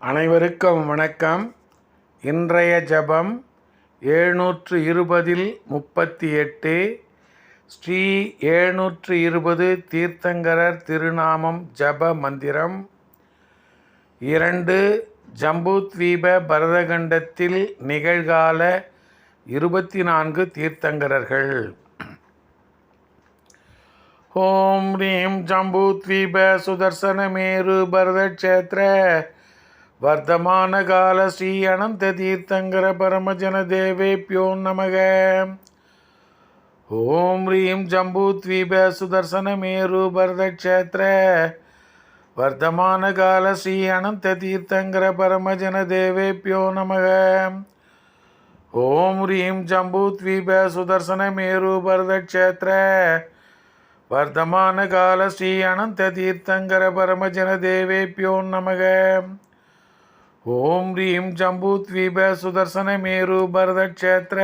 அனைவருக்கும் வணக்கம். இன்றைய ஜபம் எழுநூற்று இருபதில் முப்பத்தி எட்டு ஸ்ரீ எழுநூற்று இருபது தீர்த்தங்கரர் திருநாமம் ஜப மந்திரம். இரண்டு ஜம்பூத்வீப பரதகண்டத்தில் நிகழ்கால இருபத்தி நான்கு தீர்த்தங்கரர்கள். ஓம் ரீம் ஜம்பூத்வீப சுதர்சனமேரு பரதக்ஷேத்திர வர்த்தமான கால ஸ்ரீ அனந்த தீர்த்தங்கர பரமஜன தேவேப்யோ நமக. ஓம் ஹ்ரீம் ஜம்பூத்வீப சுதர்சனமேரு பரதக்ஷேத்திர வர்த்தமானகால ஸ்ரீ அனந்த தீர்த்தங்கர பரமஜன தேவேப்யோ நமக. ஓம் ஹ்ரீம் ஜம்பூத்வீப சுதர்சனமேரு பரதக்ஷேத்திர வர்த்தமானகால ஸ்ரீ அனந்த தீர்த்தங்கர பரமஜன தேவேப்யோ நமக. ஓம் ரீம் ஜம்பூத்வீப சுதர்சன சுதர்சனமேரு பரதக்ஷேத்திர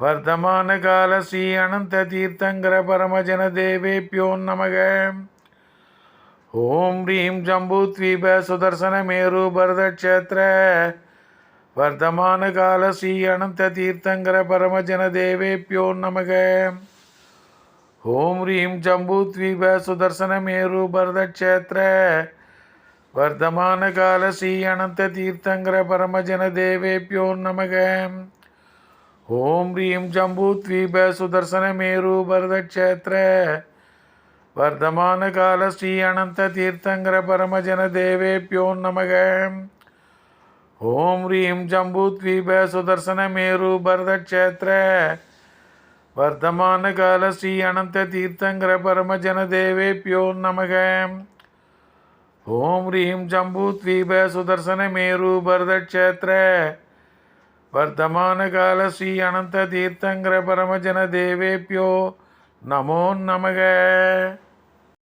வர்த்தமானகால ஸ்ரீ அனந்த தீர்த்தங்கர பரமஜன தேவேப்யோ நமக. ஓம் ரீம் ஜம்பூத்வீப சுதர்சன சுதர்சனமேரு பரதக்ஷேத்திர வர்த்தமானகால ஸ்ரீ அனந்த தீர்த்தங்கர பரமஜன தேவேப்யோ நமக. ஓம் ரீம் ஜம்பூத்வீப சுதர்சன மேரு பரதக்ஷேத்திர வர்த்தமான கால ஸ்ரீ அனந்த தீர்த்தங்கர பரமஜன தேவேபியோ நமக. ஓம் ஹ்ரீம் ஜம்பூத்வீப சுதர்சன சுதர்சனமேரு பரதக்ஷேத்திர வர்த்தமானகால ஸ்ரீ அனந்த தீர்த்தங்கர பரமஜன தேவேபியோ நமக. ஓம் ஹ்ரீம் ஜம்பூத்வீப சுதர்சன சுதர்சனமேரு பரதக்ஷேத்திர வர்த்தமானகால ஸ்ரீ அனந்த தீர்த்தங்கர பரமஜன தேவேபியோ நமகம் ஓம் ரீம் ஜம்பூத்வீப சுதர்சனமேரு பரதக்ஷேத்திர வர்த்தமானகால ஸ்ரீ